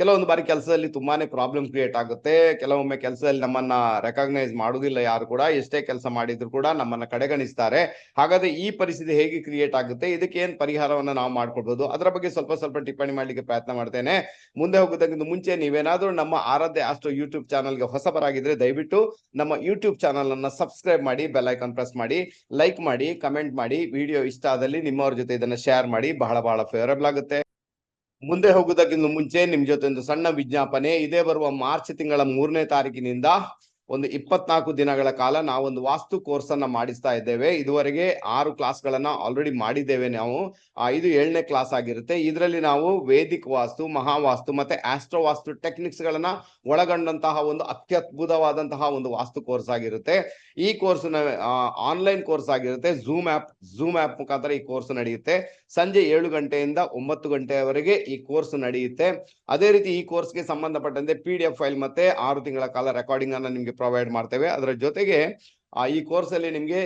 ಕೆಲವೊಂದು ಬಾರಿ ಕೆಲಸದಲ್ಲಿ ತುಂಬಾನೇ ಪ್ರಾಬ್ಲಮ್ ಕ್ರಿಯೇಟ್ ಆಗುತ್ತೆ. ಕೆಲವೊಮ್ಮೆ ಕೆಲಸದಲ್ಲಿ ನಮ್ಮನ್ನ ರೆಕಗ್ನೈಸ್ ಮಾಡುವುದಿಲ್ಲ ಯಾರು ಕೂಡ. ಎಷ್ಟೇ ಕೆಲಸ ಮಾಡಿದ್ರು ಕೂಡ ನಮ್ಮನ್ನ ಕಡೆಗಣಿಸ್ತಾರೆ. ಹಾಗಾದ್ರೆ ಈ ಪರಿಸ್ಥಿತಿ ಹೇಗೆ ಕ್ರಿಯೇಟ್ ಆಗುತ್ತೆ? ಇದಕ್ಕೆ ಏನ್ ಪರಿಹಾರವನ್ನ ನಾವು ಮಾಡ್ಕೊಳ್ಬಹುದು ಅದರ ಬಗ್ಗೆ ಸ್ವಲ್ಪ ಸ್ವಲ್ಪ ಟಿಪ್ಪಣಿ ಮಾಡ್ಲಿಕ್ಕೆ ಪ್ರಯತ್ನ ಮಾಡ್ತೇನೆ. ಮುಂದೆ ಹೋಗೋದಕ್ಕಿಂತ ಮುಂಚೆ ನೀವೇನಾದ್ರೂ ನಮ್ಮ ಆರಾಧ್ಯ ಅಷ್ಟು ಯೂಟ್ಯೂಬ್ ಚಾನಲ್ಗೆ ಹೊಸಬರಾಗಿದ್ರೆ ದಯವಿಟ್ಟು ನಮ್ಮ ಯೂಟ್ಯೂಬ್ ಚಾನಲ್ ಅನ್ನ ಸಬ್ಸ್ಕ್ರೈಬ್ ಮಾಡಿ ಬೆಲ್ ಐಕಾನ್ ಪ್ರೆಸ್ ಮಾಡಿ ಲೈಕ್ ಮಾಡಿ ಕಮೆಂಟ್ ಮಾಡಿ. ವಿಡಿಯೋ ಇಷ್ಟ ಆದಲ್ಲಿ ನಿಮ್ಮವ್ರ ಜೊತೆ ಇದನ್ನ ಶೇರ್ ಮಾಡಿ. ಬಹಳ ಬಹಳ ಫೇವರಬಲ್ ಆಗುತ್ತೆ. ಮುಂದೆ ಹೋಗುವುದಕ್ಕಿಂತ ಮುಂಚೆ ನಿಮ್ ಜೊತೆ ಒಂದು ಸಣ್ಣ ವಿಜ್ಞಾಪನೆ. ಇದೇ ಬರುವ ಮಾರ್ಚ್ ತಿಂಗಳ ಮೂರನೇ ತಾರೀಕಿನಿಂದ ಒಂದು ಇಪ್ಪತ್ನಾಲ್ಕು ದಿನಗಳ ಕಾಲ ನಾವೊಂದು ವಾಸ್ತು ಕೋರ್ಸ್ ಅನ್ನ ಮಾಡಿಸ್ತಾ ಇದ್ದೇವೆ. ಇದುವರೆಗೆ ಆರು ಕ್ಲಾಸ್ ಗಳನ್ನ ಆಲ್ರೆಡಿ ಮಾಡಿದ್ದೇವೆ ನಾವು. ಇದು ಏಳನೇ ಕ್ಲಾಸ್ ಆಗಿರುತ್ತೆ. ಇದರಲ್ಲಿ ನಾವು ವೇದಿಕ್ ವಾಸ್ತು, ಮಹಾವಾಸ್ತು ಮತ್ತೆ ಆಸ್ಟ್ರೋ ವಾಸ್ತು ಟೆಕ್ನಿಕ್ಸ್ ಗಳನ್ನ ಒಳಗೊಂಡಂತಹ ಒಂದು ಅತ್ಯದ್ಭುತವಾದಂತಹ ಒಂದು ವಾಸ್ತು ಕೋರ್ಸ್ ಆಗಿರುತ್ತೆ. ಈ ಕೋರ್ಸ್ ಆನ್ಲೈನ್ ಕೋರ್ಸ್ ಆಗಿರುತ್ತೆ. ಝೂಮ್ ಆಪ್ ಝೂಮ್ ಆಪ್ ಮುಖಾಂತರ ಈ ಕೋರ್ಸ್ ನಡೆಯುತ್ತೆ. ಸಂಜೆ ಏಳು ಗಂಟೆಯಿಂದ ಒಂಬತ್ತು ಗಂಟೆಯವರೆಗೆ ಈ ಕೋರ್ಸ್ ನಡೆಯುತ್ತೆ. ಅದೇ ರೀತಿ ಈ ಕೋರ್ಸ್ಗೆ ಸಂಬಂಧಪಟ್ಟಂತೆ ಪಿ ಫೈಲ್ ಮತ್ತೆ ಆರು ತಿಂಗಳ ಕಾಲ ರೆಕಾರ್ಡಿಂಗ್ ಅನ್ನ ನಿಮ್ಗೆ ಪ್ರೊವೈಡ್ ಮಾಡ್ತೇವೆ. ಅದರ ಜೊತೆಗೆ ಈ ಕೋರ್ಸಲ್ಲಿ ನಿಮಗೆ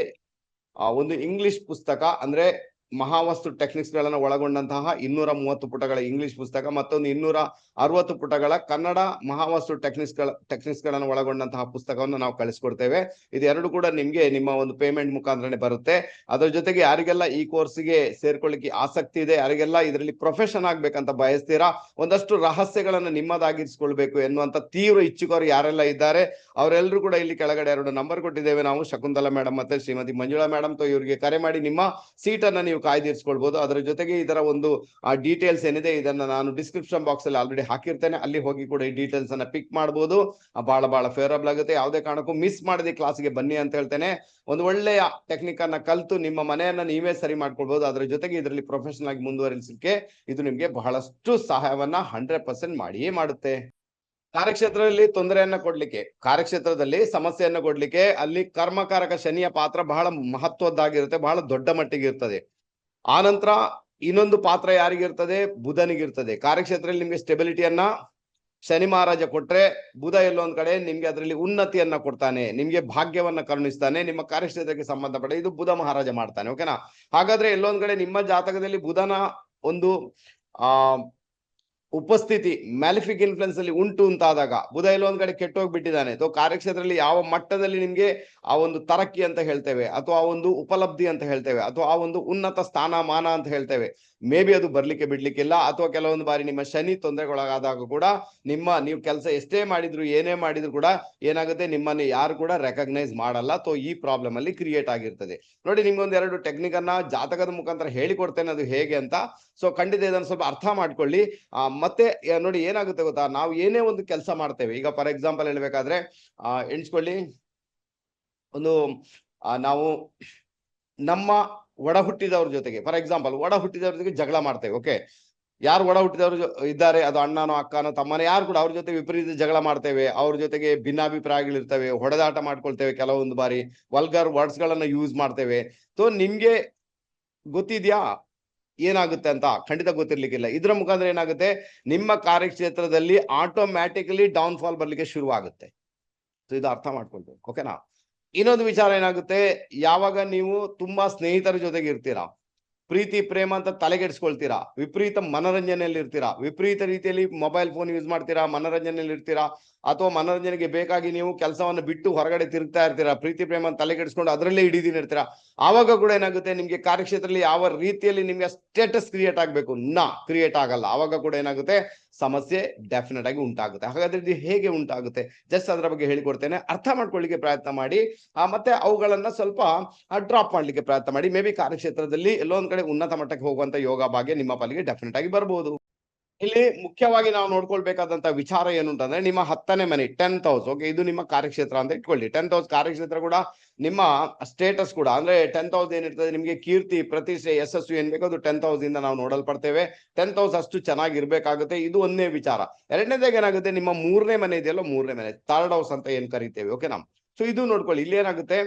ಒಂದು ಇಂಗ್ಲಿಷ್ ಪುಸ್ತಕ ಅಂದ್ರೆ ಮಹಾವಸ್ತು ಟೆಕ್ನಿಕ್ಸ್ ಗಳನ್ನ ಒಳಗೊಂಡಂತಹ ಇನ್ನೂರ ಮೂವತ್ತು ಪುಟಗಳ ಇಂಗ್ಲಿಷ್ ಪುಸ್ತಕ ಮತ್ತೊಂದು ಇನ್ನೂರ ಅರವತ್ತು ಪುಟಗಳ ಕನ್ನಡ ಮಹಾವಸ್ತು ಟೆಕ್ನಿಕ್ಸ್ಗಳ ಟೆಕ್ನಿಕ್ಸ್ಗಳನ್ನು ಒಳಗೊಂಡಂತಹ ಪುಸ್ತಕವನ್ನು ನಾವು ಕಳಿಸ್ಕೊಡ್ತೇವೆ. ಇದೆರಡು ಕೂಡ ನಿಮ್ಗೆ ನಿಮ್ಮ ಒಂದು ಪೇಮೆಂಟ್ ಮುಖಾಂತರನೆ ಬರುತ್ತೆ. ಅದರ ಜೊತೆಗೆ ಯಾರಿಗೆಲ್ಲ ಈ ಕೋರ್ಸ್ಗೆ ಸೇರ್ಕೊಳ್ಳಿಕ್ಕೆ ಆಸಕ್ತಿ ಇದೆ, ಯಾರಿಗೆಲ್ಲ ಇದರಲ್ಲಿ ಪ್ರೊಫೆಷನ್ ಆಗ್ಬೇಕಂತ ಬಯಸ್ತೀರಾ, ಒಂದಷ್ಟು ರಹಸ್ಯಗಳನ್ನು ನಿಮ್ಮದಾಗಿರಿಸಿಕೊಳ್ಬೇಕು ಎನ್ನುವಂತ ತೀವ್ರ ಇಚ್ಛುಕರು ಯಾರೆಲ್ಲ ಇದ್ದಾರೆ, ಅವರೆಲ್ಲರೂ ಕೂಡ ಇಲ್ಲಿ ಕೆಳಗಡೆ ಎರಡು ನಂಬರ್ ಕೊಟ್ಟಿದ್ದೇವೆ ನಾವು. ಶಕುಂತಲಾ ಮೇಡಮ್ ಮತ್ತೆ ಶ್ರೀಮತಿ ಮಂಜುಳಾ ಮೇಡಮ್ ತೋ ಇವರಿಗೆ ಕರೆ ಮಾಡಿ ನಿಮ್ಮ ಸೀಟ್ ಅನ್ನ ನೀವು ಕಾಯ್ದಿರಿಸ್ಕೊಳ್ಬಹುದು ಅದರ ಜೊತೆಗೆ ಇದರ ಒಂದು ಡೀಟೇಲ್ಸ್ ಏನಿದೆ, ಇದನ್ನ ನಾನು ಡಿಸ್ಕ್ರಿಪ್ಷನ್ ಬಾಕ್ಸ್ ಅಲ್ಲಿ ಆಲ್ರೆಡಿ ಹಾಕಿರ್ತೇನೆ. ಅಲ್ಲಿ ಹೋಗಿ ಕೂಡ ಈ ಡೀಟೇಲ್ಸ್ ಅನ್ನ ಪಿಕ್ ಮಾಡಬಹುದು ಬಹಳ ಬಹಳ ಫೇವರಬಲ್ ಆಗುತ್ತೆ. ಯಾವುದೇ ಕಾರಣಕ್ಕೂ ಮಿಸ್ ಮಾಡದೆ ಕ್ಲಾಸ್ಗೆ ಬನ್ನಿ ಅಂತ ಹೇಳ್ತೇನೆ. ಒಂದು ಒಳ್ಳೆಯ ಟೆಕ್ನಿಕ್ ಅನ್ನ ಕಲ್ತು ನಿಮ್ಮ ಮನೆಯನ್ನ ನೀವೇ ಸರಿ ಮಾಡ್ಕೊಳ್ಬಹುದು ಅದರ ಜೊತೆಗೆ ಇದರಲ್ಲಿ ಪ್ರೊಫೆಷನಲ್ ಆಗಿ ಮುಂದುವರಿಸಲಿಕ್ಕೆ ಇದು ನಿಮ್ಗೆ ಬಹಳಷ್ಟು ಸಹಾಯವನ್ನ ಹಂಡ್ರೆಡ್ ಪರ್ಸೆಂಟ್ ಮಾಡಿಯೇ ಮಾಡುತ್ತೆ. ಕಾರ್ಯಕ್ಷೇತ್ರದಲ್ಲಿ ತೊಂದರೆಯನ್ನ ಕೊಡ್ಲಿಕ್ಕೆ, ಕಾರ್ಯಕ್ಷೇತ್ರದಲ್ಲಿ ಸಮಸ್ಯೆಯನ್ನ ಕೊಡ್ಲಿಕ್ಕೆ ಅಲ್ಲಿ ಕರ್ಮಕಾರಕ ಶನಿಯ ಪಾತ್ರ ಬಹಳ ಮಹತ್ವದ್ದಾಗಿರುತ್ತೆ, ಬಹಳ ದೊಡ್ಡ ಮಟ್ಟಿಗೆ ಇರ್ತದೆ. ಆನಂತರ ಇನ್ನೊಂದು ಪಾತ್ರ ಯಾರಿಗಿರ್ತದೆ? ಬುಧನಿಗಿರ್ತದೆ. ಕಾರ್ಯಕ್ಷೇತ್ರದಲ್ಲಿ ನಿಮ್ಗೆ ಸ್ಟೆಬಿಲಿಟಿಯನ್ನ ಶನಿ ಮಹಾರಾಜ ಕೊಟ್ರೆ ಬುಧ ಎಲ್ಲೊಂದ್ ಕಡೆ ನಿಮ್ಗೆ ಅದರಲ್ಲಿ ಉನ್ನತಿಯನ್ನ ಕೊಡ್ತಾನೆ. ನಿಮ್ಗೆ ಭಾಗ್ಯವನ್ನ ಕರುಣಿಸ್ತಾನೆ. ನಿಮ್ಮ ಕಾರ್ಯಕ್ಷೇತ್ರಕ್ಕೆ ಸಂಬಂಧಪಟ್ಟ ಇದು ಬುಧ ಮಹಾರಾಜ ಮಾಡ್ತಾನೆ. ಓಕೆನಾ ಹಾಗಾದ್ರೆ ಎಲ್ಲೊಂದ್ ಕಡೆ ನಿಮ್ಮ ಜಾತಕದಲ್ಲಿ ಬುಧನ ಒಂದು, ಆ ಉಪಸ್ಥಿತಿ ಮ್ಯಾಲಿಫಿಕ್ ಇನ್ಫ್ಲುಯೆನ್ಸ್ ಅಲ್ಲಿ ಉಂಟು ಅಂತ ಆದಾಗ ಬುಧ ಎಲ್ಲೊಂದ್ ಕಡೆ ಕೆಟ್ಟೋಗ್ಬಿಟ್ಟಿದ್ದಾನೆ. ಅಥವಾ ಕಾರ್ಯಕ್ಷೇತ್ರದಲ್ಲಿ ಯಾವ ಮಟ್ಟದಲ್ಲಿ ನಿಮ್ಗೆ ಆ ಒಂದು ತರಕ್ಕಿ ಅಂತ ಹೇಳ್ತೇವೆ ಅಥವಾ ಆ ಒಂದು ಉಪಲಬ್ಧಿ ಅಂತ ಹೇಳ್ತೇವೆ ಅಥವಾ ಆ ಒಂದು ಉನ್ನತ ಸ್ಥಾನಮಾನ ಅಂತ ಹೇಳ್ತೇವೆ. ಮೇ ಬಿ ಅದು ಬರ್ಲಿಕ್ಕೆ ಬಿಡ್ಲಿಕ್ಕಿಲ್ಲ ಅಥವಾ ಕೆಲವೊಂದು ಬಾರಿ ನಿಮ್ಮ ಶನಿ ತೊಂದರೆಗೊಳಗಾದಾಗ ಕೂಡ ನಿಮ್ಮ ನೀವು ಕೆಲಸ ಎಷ್ಟೇ ಮಾಡಿದ್ರು ಏನೇ ಮಾಡಿದ್ರು ಕೂಡ ಏನಾಗುತ್ತೆ ನಿಮ್ಮನ್ನು ಯಾರು ಕೂಡ ರೆಕಗ್ನೈಸ್ ಮಾಡಲ್ಲ ಅಥವಾ ಈ ಪ್ರಾಬ್ಲಮ್ ಅಲ್ಲಿ ಕ್ರಿಯೇಟ್ ಆಗಿರ್ತದೆ. ನೋಡಿ ನಿಮ್ಗೊಂದು ಎರಡು ಟೆಕ್ನಿಕ್ ಅನ್ನ ಜಾತಕದ ಮುಖಾಂತರ ಹೇಳಿಕೊಡ್ತೇನೆ ಅದು ಹೇಗೆ ಅಂತ. ಸೊ ಖಂಡಿತ ಇದನ್ನು ಸ್ವಲ್ಪ ಅರ್ಥ ಮಾಡ್ಕೊಳ್ಳಿ. ಆ, ಮತ್ತೆ ನೋಡಿ ಏನಾಗುತ್ತೆ ಗೊತ್ತಾ? ನಾವು ಏನೇ ಒಂದು ಕೆಲಸ ಮಾಡ್ತೇವೆ, ಈಗ ಫಾರ್ ಎಕ್ಸಾಂಪಲ್ ಹೇಳ್ಬೇಕಾದ್ರೆ, ಆ, ಎಣಿಸ್ಕೊಳ್ಳಿ. ಒಂದು ನಾವು ನಮ್ಮ ಒಡ ಹುಟ್ಟಿದವ್ರ ಜೊತೆಗೆ ಫಾರ್ ಎಕ್ಸಾಂಪಲ್ ಒಡ ಹುಟ್ಟಿದವ್ರ ಜೊತೆಗೆ ಜಗಳ ಮಾಡ್ತೇವೆ ಓಕೆ ಯಾರು ಒಡ ಹುಟ್ಟಿದವರು ಇದ್ದಾರೆ, ಅದು ಅಣ್ಣನೋ, ಅಕ್ಕನೋ, ತಮ್ಮನೋ, ಯಾರು ಕೂಡ ಅವ್ರ ಜೊತೆ ವಿಪರೀತ ಜಗಳ ಮಾಡ್ತೇವೆ, ಅವ್ರ ಜೊತೆಗೆ ಭಿನ್ನಾಭಿಪ್ರಾಯಗಳಿರ್ತವೆ, ಹೊಡೆದಾಟ ಮಾಡ್ಕೊಳ್ತೇವೆ ಕೆಲವೊಂದು ಬಾರಿ ವಲ್ಗರ್ ವರ್ಡ್ಸ್ ಗಳನ್ನ ಯೂಸ್ ಮಾಡ್ತೇವೆ. ಸೊ ನಿಮ್ಗೆ ಗೊತ್ತಿದ್ಯಾ? ಏನಾಗುತ್ತೆ ಅಂತ ಖಂಡಿತ ಗೊತ್ತಿರ್ಲಿಕ್ಕಿಲ್ಲ. ಇದ್ರ ಮುಖಾಂತರ ಏನಾಗುತ್ತೆ? ನಿಮ್ಮ ಕಾರ್ಯಕ್ಷೇತ್ರದಲ್ಲಿ ಆಟೋಮ್ಯಾಟಿಕಲಿ ಡೌನ್ ಫಾಲ್ ಬರ್ಲಿಕ್ಕೆ ಶುರು ಇದು ಅರ್ಥ ಮಾಡ್ಕೊಳ್ಬೇಕು. ಓಕೆನಾ ಇನ್ನೊಂದು ವಿಚಾರ ಏನಾಗುತ್ತೆ? ಯಾವಾಗ ನೀವು ತುಂಬಾ ಸ್ನೇಹಿತರ ಜೊತೆಗೆ ಇರ್ತೀರಾ ಪ್ರೀತಿ, ಪ್ರೇಮ ಅಂತ ತಲೆಗೆಡ್ಸ್ಕೊಳ್ತೀರಾ? ವಿಪರೀತ ಮನೋರಂಜನೆಯಲ್ಲಿ ಇರ್ತೀರಾ ವಿಪರೀತ ರೀತಿಯಲ್ಲಿ ಮೊಬೈಲ್ ಫೋನ್ ಯೂಸ್ ಮಾಡ್ತೀರಾ? ಮನೋರಂಜನೆಯಲ್ಲಿ ಇರ್ತೀರಾ ಅಥವಾ ಮನೋರಂಜನೆಗೆ ಬೇಕಾಗಿ ನೀವು ಕೆಲಸವನ್ನು ಬಿಟ್ಟು ಹೊರಗಡೆ ತಿರುಗ್ತಾ ಇರ್ತೀರಾ? ಪ್ರೀತಿ, ಪ್ರೇಮ ತಲೆಗೆಡ್ಸ್ಕೊಂಡು ಅದರಲ್ಲೇ ಇಡೀ ದಿನ ಇರ್ತೀರಾ? ಆವಾಗ ಕೂಡ ಏನಾಗುತ್ತೆ? ನಿಮಗೆ ಕಾರ್ಯಕ್ಷೇತ್ರದಲ್ಲಿ ಯಾವ ರೀತಿಯಲ್ಲಿ ನಿಮಗೆ ಸ್ಟೇಟಸ್ ಕ್ರಿಯೇಟ್ ಆಗಬೇಕು? ನಾ ಕ್ರಿಯೇಟ್ ಆಗಲ್ಲ. ಆವಾಗ ಕೂಡ ಏನಾಗುತ್ತೆ? ಸಮಸ್ಯೆ ಡೆಫಿನೆಟ್ ಆಗಿ ಉಂಟಾಗುತ್ತೆ. ಹಾಗಾದ್ರೆ ಇದು ಹೇಗೆ ಉಂಟಾಗುತ್ತೆ? ಜಸ್ಟ್ ಅದರ ಬಗ್ಗೆ ಹೇಳಿಕೊಡ್ತೇನೆ. ಅರ್ಥ ಮಾಡ್ಕೊಳ್ಳಿಕ್ಕೆ ಪ್ರಯತ್ನ ಮಾಡಿ. ಮತ್ತೆ ಅವುಗಳನ್ನ ಸ್ವಲ್ಪ ಡ್ರಾಪ್ ಮಾಡ್ಲಿಕ್ಕೆ ಪ್ರಯತ್ನ ಮಾಡಿ. ಮೇ ಬಿ ಕಾರ್ಯಕ್ಷೇತ್ರದಲ್ಲಿ ಎಲ್ಲೋ ಒಂದ್ ಉನ್ನತ ಮಟ್ಟಕ್ಕೆ ಹೋಗುವಂತ ಯೋಗ ಭಾಗ್ಯ ನಿಮ್ಮ ಪಾಲಿಗೆ ಡೆಫಿನೆಟ್ ಆಗಿ ಬರಬಹುದು ಇಲ್ಲಿ ಮುಖ್ಯವಾಗಿ ನಾವು ನೋಡ್ಕೊಳ್ಬೇಕಾದಂತ ವಿಚಾರ ಏನು ಅಂತಂದ್ರೆ ನಿಮ್ಮ ಹತ್ತನೇ ಮನೆ ಟೆಂತ್ ಹೌಸ್ ಓಕೆ ಇದು ನಿಮ್ಮ ಕಾರ್ಯಕ್ಷೇತ್ರ ಅಂತ ಇಟ್ಕೊಳ್ಳಿ. ಟೆಂತ್ ಹೌಸ್ ಕಾರ್ಯಕ್ಷೇತ್ರ ಕೂಡ ನಿಮ್ಮ ಸ್ಟೇಟಸ್ ಕೂಡ, ಅಂದ್ರೆ ಟೆಂತ್ ಹೌಸ್ ಏನಿರ್ತದೆ ನಿಮ್ಗೆ ಕೀರ್ತಿ, ಪ್ರತಿಷ್ಠೆ, ಯಶಸ್ಸು ಏನ್ ಬೇಕೋ ಅದು ಟೆಂತ್ ಹೌಸ್ ಇಂದ ನಾವು ನೋಡಲ್ಪಡ್ತೇವೆ. ಟೆಂತ್ ಹೌಸ್ ಅಷ್ಟು ಚೆನ್ನಾಗಿರ್ಬೇಕಾಗುತ್ತೆ, ಇದು ಒಂದನೇ ವಿಚಾರ. ಎರಡನೇದಾಗ ಏನಾಗುತ್ತೆ, ನಿಮ್ಮ ಮೂರನೇ ಮನೆ ಇದೆಯಲ್ಲ, ಮೂರನೇ ಮನೆ ಥರ್ಡ್ ಹೌಸ್ ಅಂತ ಏನ್ ಕರಿತೇವೆ ಓಕೆನಾ ಸೊ ಇದು ನೋಡ್ಕೊಳ್ಳಿ, ಇಲ್ಲಿ ಏನಾಗುತ್ತೆ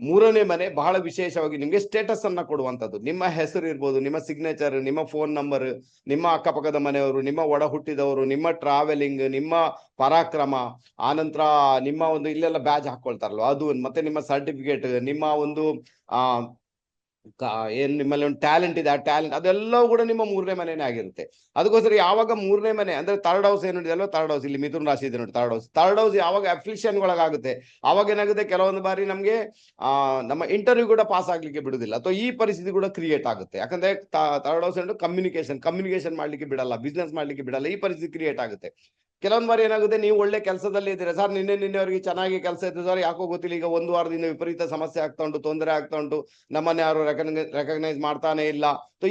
ಮೂರನೇ ಮನೆ ಬಹಳ ವಿಶೇಷವಾಗಿ ನಿಮ್ಗೆ ಸ್ಟೇಟಸ್ ಅನ್ನ ಕೊಡುವಂತದ್ದು. ನಿಮ್ಮ ಹೆಸರು ಇರ್ಬೋದು, ನಿಮ್ಮ ಸಿಗ್ನೇಚರ್ ನಿಮ್ಮ ಫೋನ್ ನಂಬರ್ ನಿಮ್ಮ ಅಕ್ಕಪಕ್ಕದ ಮನೆಯವರು, ನಿಮ್ಮ ಒಡ ಹುಟ್ಟಿದವರು, ನಿಮ್ಮ ಟ್ರಾವೆಲಿಂಗ್ ನಿಮ್ಮ ಪರಾಕ್ರಮ, ಆನಂತರ ನಿಮ್ಮ ಒಂದು ಇಲ್ಲೆಲ್ಲ ಬ್ಯಾಜ್ ಹಾಕೊಳ್ತಾರಲ್ವ, ಅದು ಮತ್ತೆ ನಿಮ್ಮ ಸರ್ಟಿಫಿಕೇಟ್ ನಿಮ್ಮ ಒಂದು, ಆ ಏನ್ ನಿಮ್ಮಲ್ಲಿ ಒಂದು ಟ್ಯಾಲೆಂಟ್ ಇದೆ, ಆ ಟ್ಯಾಲೆಂಟ್ ಅದೆಲ್ಲವೂ ಕೂಡ ನಿಮ್ಮ ಮೂರನೇ ಮನೆನೇ ಆಗಿರುತ್ತೆ. ಅದಕ್ಕೋಸ್ಕರ ಯಾವಾಗ ಮೂರನೇ ಮನೆ, ಅಂದ್ರೆ ಥರ್ಡ್ ಹೌಸ್ ಏನು ಅಲ್ವಾ? ಥರ್ಡ್ ಹೌಸ್ ಇಲ್ಲಿ ಮಿಥುನ್ ರಾಶಿ ಇದೆ ನೋಡಿ ಥರ್ಡ್ ಹೌಸ್ ಥರ್ಡ್ ಹೌಸ್ ಯಾವಾಗ ಅಫ್ಲಿಷನ್ ಒಳಗಾಗುತ್ತೆ? ಅವಾಗ ಏನಾಗುತ್ತೆ? ಕೆಲವೊಂದು ಬಾರಿ ನಮ್ಗೆ, ಆ, ನಮ್ಮ ಇಂಟರ್ವ್ಯೂ ಕೂಡ ಪಾಸ್ ಆಗ್ಲಿಕ್ಕೆ ಬಿಡುದಿಲ್ಲ. ಅಥವಾ ಈ ಪರಿಸ್ಥಿತಿ ಕೂಡ ಕ್ರಿಯೇಟ್ ಆಗುತ್ತೆ. ಯಾಕಂದ್ರೆ ಥರ್ಡ್ ಹೌಸ್ ಅಂದ್ರೆ ಕಮ್ಯುನಿಕೇಶನ್ ಕಮ್ಯುನಿಕೇಶನ್ ಮಾಡ್ಲಿಕ್ಕೆ ಬಿಡಲ್ಲ ಬಿಸ್ನೆಸ್ ಮಾಡ್ಲಿಕ್ಕೆ ಬಿಡಲ್ಲ, ಈ ಪರಿಸ್ಥಿತಿ ಕ್ರಿಯೇಟ್ ಆಗುತ್ತೆ. ಕೆಲವೊಂದು ಬಾರಿ ಏನಾಗುತ್ತೆ, ನೀವು ಒಳ್ಳೆ ಕೆಲಸದಲ್ಲಿ ಇದ್ದೀರಾ. ಸರ್, ನಿನ್ನೆ ನಿನ್ನೆವರೆಗೆ ಚೆನ್ನಾಗಿ ಕೆಲಸ ಇತ್ತು. ಸರ್, ಯಾಕೋ ಗೊತ್ತಿಲ್ಲ, ಈಗ ಒಂದು ವಾರದಿಂದ ವಿಪರೀತ ಸಮಸ್ಯೆ ಆಗ್ತಾ ಉಂಟು, ತೊಂದರೆ ಆಗ್ತಾ ಉಂಟು. ನಮ್ಮನ್ನ ಯಾರು ರೆಕಗ್ನೈಸ್ ಮಾಡ್ತಾನೆ ಇಲ್ಲ.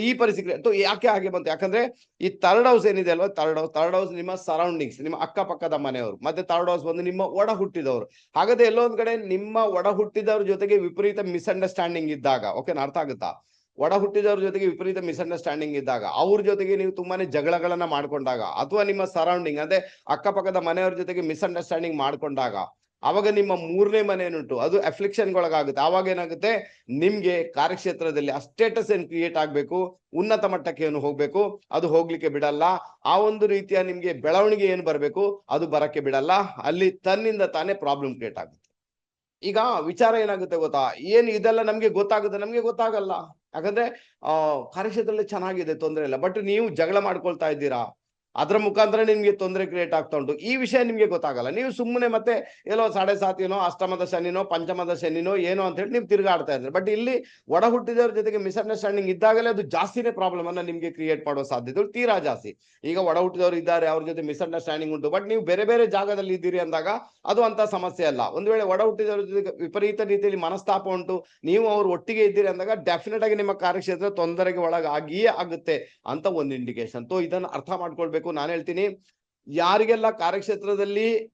ಈ ಪರಿಸ್ಥಿತಿ ಯಾಕೆ ಹಾಗೆ ಬಂತು? ಯಾಕಂದ್ರೆ, ಈ ಥರ್ಡ್ ಹೌಸ್ ಏನಿದೆ ಅಲ್ವಾ? ಥರ್ಡ್ ಹೌಸ್ ಥರ್ಡ್ ಹೌಸ್ ನಿಮ್ಮ ಸರೌಂಡಿಂಗ್ಸ್ ನಿಮ್ಮ ಅಕ್ಕಪಕ್ಕದ ಮನೆಯವರು. ಮತ್ತೆ ಥರ್ಡ್ ಹೌಸ್ ಬಂದು ನಿಮ್ಮ ಒಡ ಹುಟ್ಟಿದವರು. ಹಾಗಾದ್ರೆ ಎಲ್ಲೊಂದ್ ಕಡೆ ನಿಮ್ಮ ಒಡ ಹುಟ್ಟಿದವ್ರ ಜೊತೆಗೆ ವಿಪರೀತ ಮಿಸ್ಅಂಡರ್ಸ್ಟ್ಯಾಂಡಿಂಗ್ ಇದ್ದಾಗ ಓಕೆನಾ ಅರ್ಥ ಆಗುತ್ತಾ? ಒಡ ಹುಟ್ಟಿದವ್ರ ಜೊತೆಗೆ ವಿಪರೀತ ಮಿಸ್ಅಂಡರ್ಸ್ಟ್ಯಾಂಡಿಂಗ್ ಇದ್ದಾಗ, ಅವ್ರ ಜೊತೆಗೆ ನೀವು ತುಂಬಾನೇ ಜಗಳಗಳನ್ನ ಮಾಡ್ಕೊಂಡಾಗ ಅಥವಾ ನಿಮ್ಮ ಸರೌಂಡಿಂಗ್ ಅಂದ್ರೆ ಅಕ್ಕಪಕ್ಕದ ಮನೆಯವ್ರ ಜೊತೆಗೆ ಮಿಸ್ಅಂಡರ್ಸ್ಟ್ಯಾಂಡಿಂಗ್ ಮಾಡ್ಕೊಂಡಾಗ, ಅವಾಗ ನಿಮ್ಮ ಮೂರನೇ ಮನೆ ಏನುಂಟು ಅದು ಅಫ್ಲಿಕ್ಷನ್ಗೊಳಗಾಗುತ್ತೆ ಅವಾಗ ಏನಾಗುತ್ತೆ? ನಿಮ್ಗೆ ಕಾರ್ಯಕ್ಷೇತ್ರದಲ್ಲಿ ಆ ಸ್ಟೇಟಸ್ ಏನ್ ಕ್ರಿಯೇಟ್ ಆಗ್ಬೇಕು? ಉನ್ನತ ಮಟ್ಟಕ್ಕೆ ಏನು ಹೋಗ್ಬೇಕು? ಅದು ಹೋಗ್ಲಿಕ್ಕೆ ಬಿಡಲ್ಲ. ಆ ಒಂದು ರೀತಿಯ ನಿಮ್ಗೆ ಬೆಳವಣಿಗೆ ಏನು ಬರಬೇಕು? ಅದು ಬರಕ್ಕೆ ಬಿಡಲ್ಲ. ಅಲ್ಲಿ ತನ್ನಿಂದ ತಾನೇ ಪ್ರಾಬ್ಲಮ್ ಕ್ರಿಯೇಟ್ ಆಗುತ್ತೆ. ಈಗ ವಿಚಾರ ಏನಾಗುತ್ತೆ ಗೊತ್ತಾ? ಏನ್ ಇದೆಲ್ಲ ನಮ್ಗೆ ಗೊತ್ತಾಗುತ್ತೆ? ನಮ್ಗೆ ಗೊತ್ತಾಗಲ್ಲ. ಯಾಕಂದ್ರೆ, ಆ, ಕಾರ್ಯಕ್ಷೇತ್ರದಲ್ಲಿ ಚೆನ್ನಾಗಿದೆ ತೊಂದರೆ ಇಲ್ಲ. ಬಟ್ ನೀವು ಜಗಳ ಮಾಡ್ಕೊಳ್ತಾ ಇದ್ದೀರಾ? ಅದ್ರ ಮುಖಾಂತರ ನಿಮ್ಗೆ ತೊಂದರೆ ಕ್ರಿಯೇಟ್ ಆಗ್ತಾ ಉಂಟು. ಈ ವಿಷಯ ನಿಮ್ಗೆ ಗೊತ್ತಾಗಲ್ಲ. ನೀವು ಸುಮ್ಮನೆ ಮತ್ತೆ ಎಲ್ಲೋ ಸಾಡೆ ಸಾತಿನೋ, ಅಷ್ಟಮದ ಶನಿನೋ, ಪಂಚಮದ ಶನಿನೋ, ಏನೋ ಅಂತ ಹೇಳಿ ನೀವು ತಿರುಗಾಡ್ತಾ ಇದ್ರೆ. ಬಟ್ ಇಲ್ಲಿ ಒಡ ಹುಟ್ಟಿದವ್ರ ಜೊತೆಗೆ ಮಿಸ್ಅಂಡರ್ಸ್ಟ್ಯಾಂಡಿಂಗ್ ಇದ್ದಾಗಲೇ ಅದು ಜಾಸ್ತಿನೇ ಪ್ರಾಬ್ಲಮ್ ಅನ್ನ ನಿಮ್ಗೆ ಕ್ರಿಯೇಟ್ ಮಾಡುವ ಸಾಧ್ಯತೆಗಳು ತೀರಾ ಜಾಸ್ತಿ. ಈಗ ಒಡ ಹುಟ್ಟಿದವರು ಇದ್ದಾರೆ, ಅವ್ರ ಜೊತೆ ಮಿಸ್ಅಂಡರ್ಸ್ಟ್ಯಾಂಡಿಂಗ್ ಉಂಟು. ಬಟ್ ನೀವು ಬೇರೆ ಬೇರೆ ಜಾಗದಲ್ಲಿ ಇದ್ದೀರಿ ಅಂದಾಗ ಅದು ಅಂತ ಸಮಸ್ಯೆ ಅಲ್ಲ. ಒಂದು ವೇಳೆ ಒಡ ಹುಟ್ಟಿದವ್ರ ಜೊತೆಗೆ ವಿಪರೀತ ರೀತಿಯಲ್ಲಿ ಮನಸ್ತಾಪ ಉಂಟು, ನೀವು ಅವ್ರು ಒಟ್ಟಿಗೆ ಇದ್ದೀರಿ ಅಂದಾಗ ಡೆಫಿನೆಟ್ ಆಗಿ ನಿಮ್ಮ ಕಾರ್ಯಕ್ಷೇತ್ರ ತೊಂದರೆಗೆ ಒಳಗಾಗಿಯೇ ಆಗುತ್ತೆ ಅಂತ ಒಂದು ಇಂಡಿಕೇಶನ್ ಸೊ ಇದನ್ನ ಅರ್ಥ ಮಾಡ್ಕೊಳ್ಬೇಕು. ನಾನು ಹೇಳ್ತೀನಿ. ಯಾರಿಗೆಲ್ಲ ಕಾರ್ಯಕ್ಷೇತ್ರದಲ್ಲಿ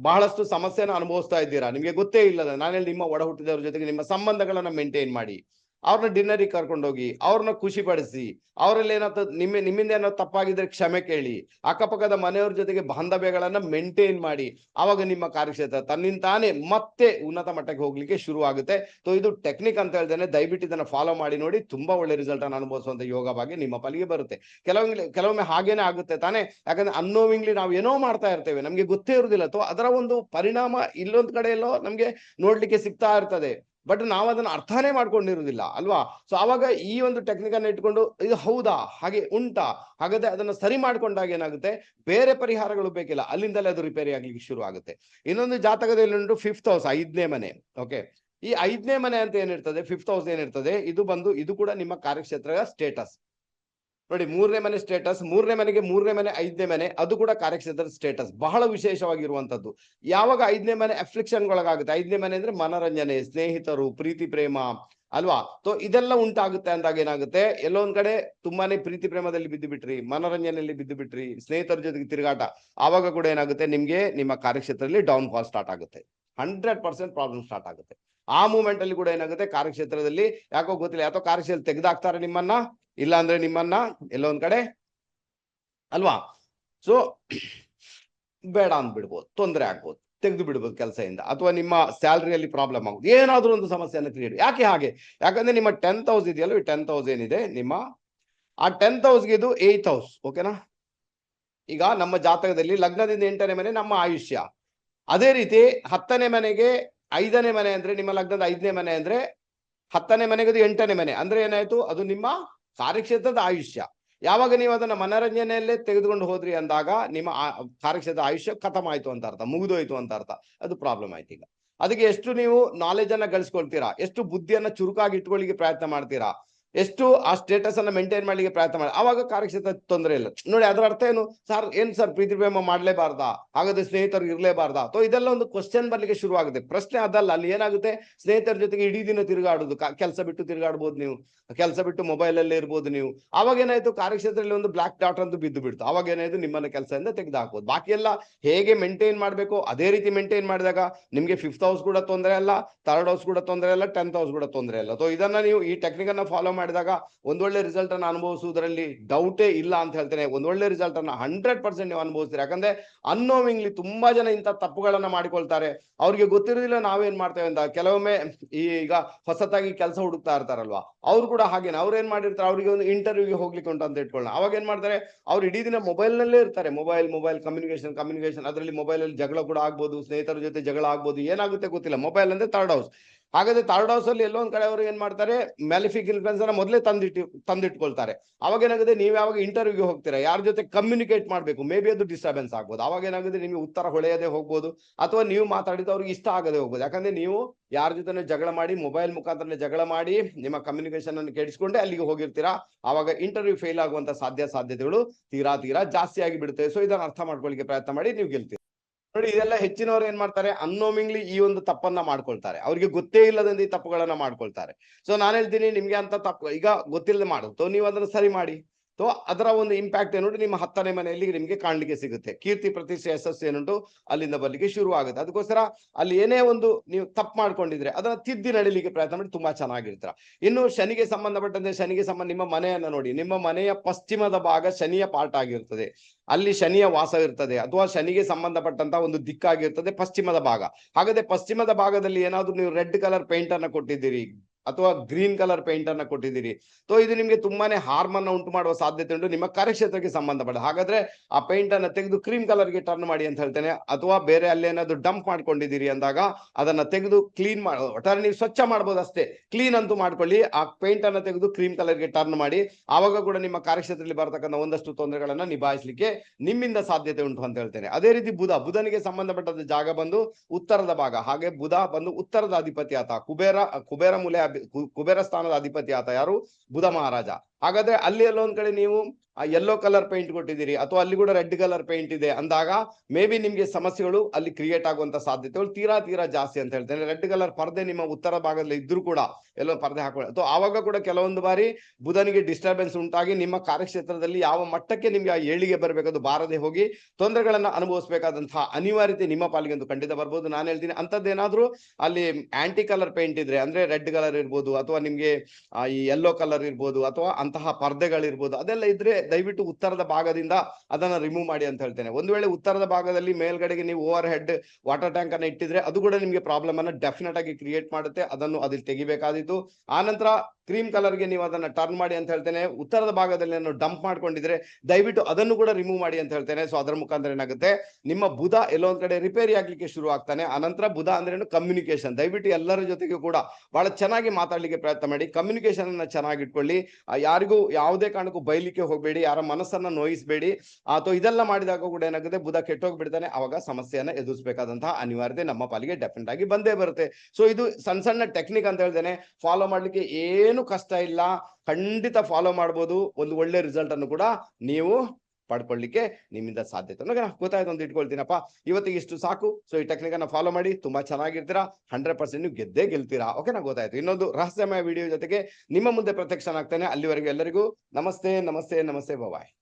ಬಹಳಷ್ಟು ಸಮಸ್ಯೆನ ಅನುಭವಿಸ್ತಾ ಇದ್ದೀರಾ? ನಿಮ್ಗೆ ಗೊತ್ತೇ ಇಲ್ಲದ ನಾನು ಹೇಳಿ ನಿಮ್ಮ ಒಡ ಹುಟ್ಟಿದವ್ರ ಜೊತೆಗೆ ನಿಮ್ಮ ಸಂಬಂಧಗಳನ್ನ ಮೇಂಟೈನ್ ಮಾಡಿ. ಅವ್ರನ್ನ ಡಿನ್ನರಿಗೆ ಕರ್ಕೊಂಡೋಗಿ ಅವ್ರನ್ನ ಖುಷಿ ಪಡಿಸಿ ಅವರಲ್ಲಿ ಏನಾದ್ರು ನಿಮ್ಮ ನಿಮ್ಮಿಂದ ಏನೋ ತಪ್ಪಾಗಿದ್ರೆ ಕ್ಷಮೆ ಕೇಳಿ, ಅಕ್ಕಪಕ್ಕದ ಮನೆಯವ್ರ ಜೊತೆಗೆ ಬಾಂಧವ್ಯಗಳನ್ನ ಮೇಂಟೈನ್ ಮಾಡಿ, ಅವಾಗ ನಿಮ್ಮ ಕಾರ್ಯಕ್ಷೇತ್ರ ತನ್ನಿಂತಾನೆ ಮತ್ತೆ ಉನ್ನತ ಮಟ್ಟಕ್ಕೆ ಹೋಗ್ಲಿಕ್ಕೆ ಶುರು ಆಗುತ್ತೆ ಸೊ ಇದು ಟೆಕ್ನಿಕ್ ಅಂತ ಹೇಳ್ದೇನೆ ದಯವಿಟ್ಟು ಇದನ್ನ ಫಾಲೋ ಮಾಡಿ ನೋಡಿ, ತುಂಬಾ ಒಳ್ಳೆ ರಿಸಲ್ಟ್ ಅನ್ನು ಅನುಭವಿಸುವಂತ ಯೋಗ ಭಾಗ್ಯ ನಿಮ್ಮ ಪಾಲಿಗೆ ಬರುತ್ತೆ. ಕೆಲವೊಮ್ಮೆ ಕೆಲವೊಮ್ಮೆ ಹಾಗೇನೆ ಆಗುತ್ತೆ ತಾನೇ, ಯಾಕಂದ್ರೆ ಅನ್ನೋವಿಂಗ್ಲಿ ನಾವು ಏನೋ ಮಾಡ್ತಾ ಇರ್ತೇವೆ, ನಮ್ಗೆ ಗೊತ್ತೇ ಇರುದಿಲ್ಲ. ಅಥವಾ ಅದರ ಒಂದು ಪರಿಣಾಮ ಇಲ್ಲೊಂದ್ ಕಡೆ ಎಲ್ಲೋ ನಮ್ಗೆ ನೋಡ್ಲಿಕ್ಕೆ ಸಿಗ್ತಾ ಇರ್ತದೆ. ಬಟ್ ನಾವು ಅದನ್ನ ಅರ್ಥನೇ ಮಾಡ್ಕೊಂಡಿರುವುದಿಲ್ಲ, ಅಲ್ವಾ? ಸೊ ಅವಾಗ ಈ ಒಂದು ಟೆಕ್ನಿಕ್ ಅನ್ನ ಇಟ್ಕೊಂಡು ಇದು ಹೌದಾ? ಹಾಗೆ ಉಂಟಾ? ಹಾಗಾದ್ರೆ ಅದನ್ನ ಸರಿ ಮಾಡ್ಕೊಂಡಾಗ ಏನಾಗುತ್ತೆ? ಬೇರೆ ಪರಿಹಾರಗಳು ಬೇಕಿಲ್ಲ. ಅಲ್ಲಿಂದಲೇ ಅದು ರಿಪೇರಿ ಆಗ್ಲಿಕ್ಕೆ ಶುರು ಆಗುತ್ತೆ. ಇನ್ನೊಂದು ಜಾತಕದಲ್ಲಿ ಉಂಟು ಫಿಫ್ತ್ ಹೌಸ್ ಐದನೇ ಮನೆ. ಓಕೆ ಈ ಐದನೇ ಮನೆ ಅಂತ ಏನಿರ್ತದೆ? ಫಿಫ್ತ್ ಹೌಸ್ ಏನಿರ್ತದೆ? ಇದು ಬಂದು, ಇದು ಕೂಡ ನಿಮ್ಮ ಕಾರ್ಯಕ್ಷೇತ್ರ ಸ್ಟೇಟಸ್ ನೋಡಿ, ಮೂರನೇ ಮನೆ ಸ್ಟೇಟಸ್ ಮೂರನೇ ಮನೆಗೆ ಮೂರನೇ ಮನೆ, ಐದನೇ ಮನೆ, ಅದು ಕೂಡ ಕಾರ್ಯಕ್ಷೇತ್ರದ ಸ್ಟೇಟಸ್ ಬಹಳ ವಿಶೇಷವಾಗಿರುವಂತದ್ದು ಯಾವಾಗ ಐದನೇ ಮನೆ ಅಫ್ಲಿಕ್ಷನ್ ಒಳಗಾಗುತ್ತೆ ಐದನೇ ಮನೆ ಅಂದ್ರೆ ಮನರಂಜನೆ, ಸ್ನೇಹಿತರು, ಪ್ರೀತಿ, ಪ್ರೇಮ, ಅಲ್ವಾ? ಸೊ ಇದೆಲ್ಲ ಉಂಟಾಗುತ್ತೆ ಅಂದಾಗ ಏನಾಗುತ್ತೆ? ಎಲ್ಲೋ ಒಂದ್ ಕಡೆ ತುಂಬಾನೇ ಪ್ರೀತಿ, ಪ್ರೇಮದಲ್ಲಿ ಬಿದ್ದು ಬಿಟ್ರಿ, ಮನೋರಂಜನೆಯಲ್ಲಿ ಬಿದ್ದು ಬಿಟ್ರಿ, ಸ್ನೇಹಿತರ ಜೊತೆಗೆ ತಿರುಗಾಟ, ಆವಾಗ ಕೂಡ ಏನಾಗುತ್ತೆ? ನಿಮ್ಗೆ ನಿಮ್ಮ ಕಾರ್ಯಕ್ಷೇತ್ರದಲ್ಲಿ ಡೌನ್ ಫಾಲ್ ಸ್ಟಾರ್ಟ್ ಆಗುತ್ತೆ. ಹಂಡ್ರೆಡ್ ಪರ್ಸೆಂಟ್ ಪ್ರಾಬ್ಲಮ್ ಸ್ಟಾರ್ಟ್ ಆಗುತ್ತೆ. ಆ ಮೂಮೆಂಟ್ ಅಲ್ಲಿ ಕೂಡ ಏನಾಗುತ್ತೆ? ಕಾರ್ಯಕ್ಷೇತ್ರದಲ್ಲಿ ಯಾಕೋ ಗೊತ್ತಿಲ್ಲ. ಯಾಕೋ ಕಾರ್ಯಕ್ಷೇತ್ರ ತೆಗೆದಾಕ್ತಾರೆ ನಿಮ್ಮನ್ನ, ಇಲ್ಲ ಅಂದ್ರೆ ನಿಮ್ಮನ್ನ, ಎಲ್ಲೋ ಒಂದ್ ಕಡೆ. ಅಲ್ವಾ? ಸೊ ಬೇಡ ಅಂದ್ಬಿಡ್ಬೋದು. ತೊಂದರೆ ಆಗ್ಬೋದು. ತೆಗೆದು ಬಿಡ್ಬೋದು ಕೆಲಸದಿಂದ. ಅಥವಾ ನಿಮ್ಮ ಸ್ಯಾಲ್ರಿಯಲ್ಲಿ ಪ್ರಾಬ್ಲಮ್ ಆಗುತ್ತೆ ಏನಾದ್ರೂ ಒಂದು ಸಮಸ್ಯೆಯನ್ನು ಕ್ರಿಯೇಟ್ ಯಾಕೆ ಹಾಗೆ? ಯಾಕಂದ್ರೆ ನಿಮ್ಮ ಟೆಂತ್ ಹೌಸ್ ಇದೆಯಲ್ಲ? ಈ ಟೆಂತ್ ಹೌಸ್ ಏನಿದೆ? ನಿಮ್ಮ, ಆ ಟೆಂತ್ ಹೌಸ್ಗೆ ಇದು ಏಯ್ತ್ ಹೌಸ್ ಓಕೆನಾ ಈಗ ನಮ್ಮ ಜಾತಕದಲ್ಲಿ ಲಗ್ನದಿಂದ ಎಂಟನೇ ಮನೆ ನಮ್ಮ ಆಯುಷ್ಯ. ಅದೇ ರೀತಿ ಹತ್ತನೇ ಮನೆಗೆ ಐದನೇ ಮನೆ ಅಂದ್ರೆ ನಿಮ್ಮ ಲಗ್ನದ ಐದನೇ ಮನೆ ಅಂದ್ರೆ ಹತ್ತನೇ ಮನೆಗದು ಎಂಟನೇ ಮನೆ. ಅಂದ್ರೆ ಏನಾಯ್ತು? ಅದು ನಿಮ್ಮ ಕಾರ್ಯಕ್ಷೇತ್ರದ ಆಯುಷ್ಯ. ಯಾವಾಗ ನೀವು ಅದನ್ನ ಮನರಂಜನೆಯಲ್ಲೇ ತೆಗೆದುಕೊಂಡು ಹೋದ್ರಿ ಅಂದಾಗ ನಿಮ್ಮ ಕಾರ್ಯಕ್ಷೇತ್ರದ ಆಯುಷ್ಯ ಖತಮ್ ಆಯ್ತು ಅಂತ ಅರ್ಥ, ಮುಗಿದೋಯ್ತು ಅಂತ ಅರ್ಥ. ಅದು ಪ್ರಾಬ್ಲಮ್ ಆಯ್ತು ಈಗ. ಅದಕ್ಕೆ ಎಷ್ಟು ನೀವು ನಾಲೆಜ್ ಅನ್ನ ಗಳಿಸ್ಕೊಳ್ತೀರಾ? ಎಷ್ಟು ಬುದ್ಧಿಯನ್ನ ಚುರುಕಾಗಿ ಇಟ್ಕೊಳ್ಳಿಕ್ಕೆ ಪ್ರಯತ್ನ ಮಾಡ್ತೀರಾ? ಎಷ್ಟು ಆ ಸ್ಟೇಟಸ್ ಅನ್ನ ಮೇಂಟೈನ್ ಮಾಡ್ಲಿಕ್ಕೆ ಪ್ರಯತ್ನ ಮಾಡಿ ಅವಾಗ ಕಾರ್ಯಕ್ಷೇತ್ರ ತೊಂದರೆ ಇಲ್ಲ. ನೋಡಿ, ಅದರ ಅರ್ಥ ಏನು? ಸರ್, ಏನ್ ಸರ್ ಪ್ರೀತಿ ಪ್ರೇಮ ಮಾಡ್ಲೇಬಾರ್ದಾ? ಹಾಗಾದ್ರೆ ಸ್ನೇಹಿತರು ಇರ್ಲೇಬಾರ್ದಾ? ಅಥವಾ ಇದೆಲ್ಲ ಒಂದು ಕ್ವಶನ್ ಬರ್ಲಿಕ್ಕೆ ಶುರು ಆಗುತ್ತೆ ಪ್ರಶ್ನೆ ಅದಲ್ಲ, ಅಲ್ಲಿ ಏನಾಗುತ್ತೆ? ಸ್ನೇಹಿತರ ಜೊತೆಗೆ ಇಡೀ ದಿನ ತಿರುಗಾಡುದು. ಕೆಲಸ ಬಿಟ್ಟು ತಿರುಗಾಡ್ಬೋದು ನೀವು. ಕೆಲಸ ಬಿಟ್ಟು ಮೊಬೈಲ್ ಅಲ್ಲೇ ಇರ್ಬೋದು ನೀವು. ಅವಾಗ ಏನಾಯ್ತು? ಕಾರ್ಯಕ್ಷೇತ್ರದಲ್ಲಿ ಒಂದು ಬ್ಲಾಕ್ ಡಾಟ್ ಅಂತ ಬಿದ್ದು ಬಿಡ್ತು. ಅವಾಗ ಏನಾಯ್ತು? ನಿಮ್ಮನ್ನ ಕೆಲಸದಿಂದ ತೆಗೆದು ಹಾಕೋದು ಬಾಕಿ ಎಲ್ಲ ಹೇಗೆ ಮೇಂಟೈನ್ ಮಾಡ್ಬೇಕು, ಅದೇ ರೀತಿ ಮೇಂಟೈನ್ ಮಾಡಿದಾಗ ನಿಮ್ಗೆ ಫಿಫ್ತ್ ಹೌಸ್ ಕೂಡ ತೊಂದರೆ ಅಲ್ಲ ಥರ್ಡ್ ಹೌಸ್ ಕೂಡ ತೊಂದರೆ ಅಲ್ಲ ಟೆಂತ್ ಹೌಸ್ ಕೂಡ ತೊಂದರೆ ಇಲ್ಲ ಸೊ ಇದನ್ನ ನೀವು ಈ ಟೆಕ್ನಿಕ್ ಅನ್ನ ಫಾಲೋ ಮಾಡಿದಾಗ ಒಂದೊಳ್ಳೆ ರಿಸಲ್ಟ್ ಅನ್ನು ಅನುಭವಿಸುವುದರಲ್ಲಿ ಡೌಟೇ ಇಲ್ಲ ಅಂತ ಹೇಳ್ತೇನೆ. ಒಂದೊಳ್ಳೆ ರಿಸಲ್ಟ್ ಅನ್ನ ಹಂಡ್ರೆಡ್ ಪರ್ಸೆಂಟ್ ನೀವು ಅನುಭವಿಸ್ತೀರಿ. ಯಾಕಂದ್ರೆ ಅನ್ನೋವಿಂಗ್ಲಿ ತುಂಬಾ ಜನ ಇಂಥ ತಪ್ಪುಗಳನ್ನ ಮಾಡಿಕೊಳ್ತಾರೆ. ಅವ್ರಿಗೆ ಗೊತ್ತಿರೋದಿಲ್ಲ ನಾವೇನ್ ಮಾಡ್ತೇವೆ ಅಂತ. ಕೆಲವೊಮ್ಮೆ ಈಗ ಹೊಸತಾಗಿ ಕೆಲಸ ಹುಡುಕ್ತಾ ಇರ್ತಾರಲ್ವಾ? ಅವ್ರು ಕೂಡ ಹಾಗೇನೆ. ಅವ್ರು ಏನ್ ಮಾಡಿರ್ತಾರೆ? ಅವರಿಗೆ ಒಂದು ಇಂಟರ್ವ್ಯೂಗೆ ಹೋಗ್ಲಿಕ್ಕೆ ಉಂಟು ಅಂತ ಇಟ್ಕೊಳ್ಳೋಣ. ಅವಾಗ ಏನ್ ಮಾಡ್ತಾರೆ? ಅವ್ರು ಇಡೀ ದಿನ ಮೊಬೈಲ್ ನಲ್ಲೇ ಇರ್ತಾರೆ. ಮೊಬೈಲ್ ಮೊಬೈಲ್ ಕಮ್ಯುನಿಕೇಶನ್ ಕಮ್ಯುನಿಕೇಶನ್ ಅದರಲ್ಲಿ ಮೊಬೈಲ್ ಅಲ್ಲಿ ಜಗಳ ಕೂಡ ಆಗ್ಬೋದು. ಸ್ನೇಹಿತರ ಜೊತೆ ಜಗಳ ಆಗ್ಬೋದು. ಏನಾಗುತ್ತೆ ಗೊತ್ತಿಲ್ಲ. ಮೊಬೈಲ್ ಅಂದ್ರೆ ಥರ್ಡ್ ಹೌಸ್ ಹಾಗಾದ್ರೆ ಥರ್ಡ್ ಹೌಸ್ ಅಲ್ಲಿ ಎಲ್ಲೊಂದ್ ಕಡೆ ಅವರು ಏನ್ ಮಾಡ್ತಾರೆ? ಮ್ಯಾಲಿಫಿಕ್ ಇನ್ಫ್ಲೂಯನ್ಸ್ ಅನ್ನ ಮೊದಲೇ ತಂದಿಟ್ಟು, ತಂದಿಟ್ಕೊಳ್ತಾರೆ. ಅವಾಗ ಏನಾಗುತ್ತೆ? ನೀವು ಯಾವಾಗ ಇಂಟರ್ವ್ಯೂಗೆ ಹೋಗ್ತೀರಾ? ಯಾರ ಜೊತೆ ಕಮ್ಯುನಿಕೇಟ್ ಮಾಡ್ಬೇಕು? ಮೇ ಬಿ ಅದು ಡಿಸ್ಟರ್ಬೆನ್ಸ್ ಆಗ್ಬೋದು. ಅವಾಗ ಏನಾಗುತ್ತೆ? ನಿಮಗೆ ಉತ್ತರ ಹೊಳೆಯದೆ ಹೋಗ್ಬೋದು. ಅಥವಾ ನೀವು ಮಾತಾಡಿದ ಅವ್ರಿಗೆ ಇಷ್ಟ ಆಗದೆ ಹೋಗ್ಬೋದು. ಯಾಕಂದ್ರೆ ನೀವು ಯಾರ ಜೊತೆ ಜಗಳ ಮಾಡಿ ಮೊಬೈಲ್ ಮುಖಾಂತರ ಜಗಳ ಮಾಡಿ, ನಿಮ್ಮ ಕಮ್ಯುನಿಕೇಶನ್ ಅನ್ನು ಕೆಡಿಸ್ಕೊಂಡೆ ಅಲ್ಲಿಗೆ ಹೋಗಿರ್ತೀರಾ? ಅವಾಗ ಇಂಟರ್ವ್ಯೂ ಫೇಲ್ ಆಗುವಂತ ಸಾಧ್ಯ, ಸಾಧ್ಯತೆಗಳು ತೀರಾ ತೀರಾ ಜಾಸ್ತಿ ಆಗಿ ಬಿಡುತ್ತೆ ಸೊ ಇದನ್ನ ಅರ್ಥ ಮಾಡ್ಕೊಳ್ಳಿಕ್ಕೆ ಪ್ರಯತ್ನ ಮಾಡಿ, ನೀವು ಗೆಲ್ತೀರಿ. ನೋಡಿ, ಇದೆಲ್ಲ ಹೆಚ್ಚಿನವರು ಏನ್ ಮಾಡ್ತಾರೆ? ಅನ್ನೋಮಿಂಗ್ಲಿ ಈ ಒಂದು ತಪ್ಪನ್ನ ಮಾಡ್ಕೊಳ್ತಾರೆ. ಅವ್ರಿಗೆ ಗೊತ್ತೇ ಇಲ್ಲದಂತೆ ಈ ತಪ್ಪುಗಳನ್ನ ಮಾಡ್ಕೊಳ್ತಾರೆ. ಸೊ ನಾನು ಹೇಳ್ತೀನಿ, ನಿಮ್ಗೆ ಅಂತ ತಪ್ಪು, ಈಗ ಗೊತ್ತಿಲ್ಲದೆ ಮಾಡುತ್ತೋ ನೀವು ಅದನ್ನ ಸರಿ ಮಾಡಿ. ಸೊ ಅದರ ಒಂದು ಇಂಪ್ಯಾಕ್ಟ್ ಏನುಂಟು ನಿಮ್ಮ ಹತ್ತನೇ ಮನೆಯಲ್ಲಿ ನಿಮಗೆ ಕಾಣಲಿಕ್ಕೆ ಸಿಗುತ್ತೆ. ಕೀರ್ತಿ ಪ್ರತಿಷ್ಠೆ ಯಶಸ್ಸು ಏನುಂಟು? ಅಲ್ಲಿಂದ ಬರಲಿಕ್ಕೆ ಶುರು ಆಗುತ್ತೆ. ಅದಕ್ಕೋಸ್ಕರ ಅಲ್ಲಿ ಏನೇ ಒಂದು ನೀವು ತಪ್ಪು ಮಾಡ್ಕೊಂಡಿದ್ರೆ ಅದನ್ನ ತಿದ್ದಿ ನಡೀಲಿಕ್ಕೆ ಪ್ರಯತ್ನ ಮಾಡಿ ತುಂಬಾ ಚೆನ್ನಾಗಿರ್ತೀರ. ಇನ್ನು ಶನಿಗೆ ಸಂಬಂಧಪಟ್ಟಂತೆ ಶನಿಗೆ ಸಂಬಂಧ ನಿಮ್ಮ ಮನೆಯನ್ನ ನೋಡಿ. ನಿಮ್ಮ ಮನೆಯ ಪಶ್ಚಿಮದ ಭಾಗ ಶನಿಯ ಪಾರ್ಟ್ ಆಗಿರ್ತದೆ. ಅಲ್ಲಿ ಶನಿಯ ವಾಸವಿರ್ತದೆ ಅಥವಾ ಶನಿಗೆ ಸಂಬಂಧಪಟ್ಟಂತಹ ಒಂದು ದಿಕ್ಕಾಗಿರ್ತದೆ ಪಶ್ಚಿಮದ ಭಾಗ. ಹಾಗಾದ್ರೆ ಪಶ್ಚಿಮದ ಭಾಗದಲ್ಲಿ ಏನಾದ್ರೂ ನೀವು ರೆಡ್ ಕಲರ್ ಪೇಂಟ್ ಅನ್ನ ಕೊಟ್ಟಿದ್ದೀರಿ. ಅಥವಾ ಗ್ರೀನ್ ಕಲರ್ ಪೇಂಟ್ ಅನ್ನ ಕೊಟ್ಟಿದ್ದೀರಿ. ಸೊ ಇದು ನಿಮ್ಗೆ ತುಂಬಾನೇ ಹಾರ್ಮ್ ಅನ್ನ ಉಂಟು ಮಾಡುವ ಸಾಧ್ಯತೆ ಉಂಟು. ನಿಮ್ಮ ಕಾರ್ಯಕ್ಷೇತ್ರಕ್ಕೆ ಸಂಬಂಧಪಟ್ಟ. ಹಾಗಾದ್ರೆ ಆ ಪೇಂಟ್ ಅನ್ನ ತೆಗೆದು ಕ್ರೀಮ್ ಕಲರ್ಗೆ ಟರ್ನ್ ಮಾಡಿ ಅಂತ ಹೇಳ್ತೇನೆ. ಅಥವಾ ಬೇರೆ ಅಲ್ಲಿ ಏನಾದ್ರು ಡಂಪ್ ಮಾಡ್ಕೊಂಡಿದ್ದೀರಿ ಅಂದಾಗ ಅದನ್ನ ತೆಗೆದು ಕ್ಲೀನ್ ಮಾಡಿ ಒಟ್ಟಾರೆ ನೀವು ಸ್ವಚ್ಛ ಮಾಡ್ಬೋದು ಅಷ್ಟೇ. ಕ್ಲೀನ್ ಅಂತೂ ಮಾಡ್ಕೊಳ್ಳಿ. ಆ ಪೇಂಟ್ ಅನ್ನ ತೆಗೆದು ಕ್ರೀಮ್ ಕಲರ್ಗೆ ಟರ್ನ್ ಮಾಡಿ ಆವಾಗ ಕೂಡ ನಿಮ್ಮ ಕಾರ್ಯಕ್ಷೇತ್ರದಲ್ಲಿ ಬರತಕ್ಕಂಥ ಒಂದಷ್ಟು ತೊಂದರೆಗಳನ್ನ ನಿಭಾಯಿಸಲಿಕ್ಕೆ ನಿಮ್ಮಿಂದ ಸಾಧ್ಯತೆ ಉಂಟು ಅಂತ ಹೇಳ್ತೇನೆ. ಅದೇ ರೀತಿ ಬುಧ, ಬುಧನಿಗೆ ಸಂಬಂಧಪಟ್ಟಂತ ಜಾಗ ಬಂದು ಉತ್ತರದ ಭಾಗ. ಹಾಗೆ ಬುಧ ಬಂದು ಉತ್ತರದ ಅಧಿಪತಿ ಆತ. ಕುಬೇರ ಕುಬೇರ ಮೂಲೆ ಕುಬೇರ ಸ್ಥಾನದ ಅಧಿಪತಿ ಆತ ಯಾರು? ಬುಧ ಮಹಾರಾಜ. ಹಾಗಾದ್ರೆ ಅಲ್ಲಿ ಎಲ್ಲೋ ಒಂದ್ ಕಡೆ ನೀವು ಆ ಕಲರ್ ಪೇಂಟ್ ಕೊಟ್ಟಿದ್ದೀರಿ ಅಥವಾ ಅಲ್ಲಿ ಕೂಡ ರೆಡ್ ಕಲರ್ ಪೇಂಟ್ ಇದೆ ಅಂದಾಗ ಮೇ ಬಿ ನಿಮ್ಗೆ ಸಮಸ್ಯೆಗಳು ಅಲ್ಲಿ ಕ್ರಿಯೇಟ್ ಆಗುವಂತ ಸಾಧ್ಯತೆಗಳು ತೀರಾ ತೀರಾ ಜಾಸ್ತಿ ಅಂತ ಹೇಳ್ತೇನೆ. ರೆಡ್ ಕಲರ್ ಪರ್ದೆ ನಿಮ್ಮ ಉತ್ತರ ಭಾಗದಲ್ಲಿ ಇದ್ರೂ ಕೂಡ ಎಲ್ಲೋ ಪರ್ದೆ ಹಾಕೊಳ್ಳಿ. ಅಥವಾ ಆವಾಗ ಕೂಡ ಕೆಲವೊಂದು ಬಾರಿ ಬುಧನಿಗೆ ಡಿಸ್ಟರ್ಬೆನ್ಸ್ ಉಂಟಾಗಿ ನಿಮ್ಮ ಕಾರ್ಯಕ್ಷೇತ್ರದಲ್ಲಿ ಯಾವ ಮಟ್ಟಕ್ಕೆ ನಿಮ್ಗೆ ಆ ಏಳಿಗೆ ಬರಬೇಕದು ಬಾರದೆ ಹೋಗಿ ತೊಂದರೆಗಳನ್ನ ಅನುಭವಿಸಬೇಕಾದಂತಹ ಅನಿವಾರ್ಯತೆ ನಿಮ್ಮ ಪಾಲಿಗೆ ಒಂದು ಖಂಡಿತ ಬರ್ಬೋದು. ನಾನು ಹೇಳ್ತೀನಿ ಅಂತದ್ದೇನಾದ್ರೂ ಅಲ್ಲಿ ಆಂಟಿ ಕಲರ್ ಪೇಂಟ್ ಇದ್ರೆ ಅಂದ್ರೆ ರೆಡ್ ಕಲರ್ ಇರ್ಬೋದು ಅಥವಾ ನಿಮ್ಗೆ ಈ ಯೆಲ್ಲೋ ಕಲರ್ ಇರ್ಬೋದು ಅಥವಾ ಅಂತಹ ಪರ್ದೆಗಳಿರ್ಬೋದು, ಅದೆಲ್ಲ ಇದ್ರೆ ದಯವಿಟ್ಟು ಉತ್ತರದ ಭಾಗದಿಂದ ಅದನ್ನ ರಿಮೂವ್ ಮಾಡಿ ಅಂತ ಹೇಳ್ತೇನೆ. ಒಂದು ವೇಳೆ ಉತ್ತರದ ಭಾಗದಲ್ಲಿ ಮೇಲ್ಗಡೆಗೆ ನೀವು ಓವರ್ ಹೆಡ್ ವಾಟರ್ ಟ್ಯಾಂಕ್ ಅನ್ನ ಇಟ್ಟಿದ್ರೆ ಅದು ಕೂಡ ನಿಮ್ಗೆ ಪ್ರಾಬ್ಲಮ್ ಅನ್ನ ಡೆಫಿನೆಟ್ ಆಗಿ ಕ್ರಿಯೇಟ್ ಮಾಡುತ್ತೆ. ಅದನ್ನು ಅದಿಲ್ಲಿ ತೆಗಿಬೇಕಾದಿತ್ತು ಆನಂತರ ಕ್ರೀಮ್ ಕಲರ್ಗೆ ನೀವು ಅದನ್ನ ಟರ್ನ್ ಮಾಡಿ ಅಂತ ಹೇಳ್ತೇನೆ. ಉತ್ತರದ ಭಾಗದಲ್ಲಿ ನಾನು ಡಂಪ್ ಮಾಡ್ಕೊಂಡಿದ್ರೆ ದಯವಿಟ್ಟು ಅದನ್ನು ಕೂಡ ರಿಮೂವ್ ಮಾಡಿ ಅಂತ ಹೇಳ್ತೇನೆ. ಸೊ ಅದರ ಮುಖಾಂತರ ಏನಾಗುತ್ತೆ? ನಿಮ್ಮ ಬುಧ ಎಲ್ಲೋ ಒಂದ್ ಕಡೆ ರಿಪೇರಿ ಆಗ್ಲಿಕ್ಕೆ ಶುರು ಆಗ್ತಾನೆ. ಅನಂತರ ಬುಧ ಅಂದ್ರೆ ಕಮ್ಯುನಿಕೇಶನ್ ದಯವಿಟ್ಟು ಎಲ್ಲರ ಜೊತೆಗೂ ಕೂಡ ಬಹಳ ಚೆನ್ನಾಗಿ ಮಾತಾಡ್ಲಿಕ್ಕೆ ಪ್ರಯತ್ನ ಮಾಡಿ. ಕಮ್ಯುನಿಕೇಶನ್ ಅನ್ನ ಚೆನ್ನಾಗಿ ಇಟ್ಕೊಳ್ಳಿ. ಯಾರಿಗೂ ಯಾವುದೇ ಕಾರಣಕ್ಕೂ ಬೈಲಿಕ್ಕೆ ಹೋಗಬೇಡಿ. ಯಾರ ಮನಸ್ಸನ್ನ ನೋಯಿಸಬೇಡಿ. ಅಥವಾ ಇದೆಲ್ಲ ಮಾಡಿದಾಗ ಕೂಡ ಏನಾಗುತ್ತೆ? ಬುಧ ಕೆಟ್ಟೋಗ್ಬಿಡ್ತಾನೆ. ಅವಾಗ ಸಮಸ್ಯೆಯನ್ನ ಎದುರಿಸಬೇಕಾದಂತಹ ಅನಿವಾರ್ಯತೆ ನಮ್ಮ ಪಾಲಿಗೆ ಡೆಫಿನೆಟ್ ಆಗಿ ಬಂದೇ ಬರುತ್ತೆ. ಸೊ ಇದು ಸಣ್ಣ ಸಣ್ಣ ಟೆಕ್ನಿಕ್ ಅಂತ ಹೇಳ್ತೇನೆ. ಫಾಲೋ ಮಾಡ್ಲಿಕ್ಕೆ ಏನು ಕಷ್ಟ ಇಲ್ಲ, ಖಂಡಿತ ಫಾಲೋ ಮಾಡ್ಬೋದು, ಒಂದು ಒಳ್ಳೆ ರಿಸಲ್ಟ್ ಅನ್ನು ಕೂಡ ನೀವು ಪಡ್ಕೊಳ್ಳಿಕ್ಕೆ ನಿಮ್ಮಿಂದ ಸಾಧ್ಯತೆ ಗೊತ್ತಾಯ್ತು ಅಂತ ಇಟ್ಕೊಳ್ತೀನಪ್ಪ. ಇವತ್ತಿಗೆ ಇಷ್ಟು ಸಾಕು. ಸೊ ಈ ಟೆಕ್ನಿಕ್ ಅನ್ನ ಫಾಲೋ ಮಾಡಿ, ತುಂಬಾ ಚೆನ್ನಾಗಿರ್ತೀರಾ? ಹಂಡ್ರೆಡ್ ಪರ್ಸೆಂಟ್ ನೀವು ಗೆದ್ದೇ ಗೆಲ್ತೀರಾ? ಓಕೆನಾ ಗೊತ್ತಾಯ್ತು. ಇನ್ನೊಂದು ರಹಸ್ಯಮಯ ವಿಡಿಯೋ ಜೊತೆಗೆ ನಿಮ್ಮ ಮುಂದೆ ಪ್ರತ್ಯಕ್ಷನಾಗ್ತೇನೆ. ಅಲ್ಲಿವರೆಗೂ ಎಲ್ಲರಿಗೂ ನಮಸ್ತೆ ನಮಸ್ತೆ ನಮಸ್ತೆ ಬಾಯ್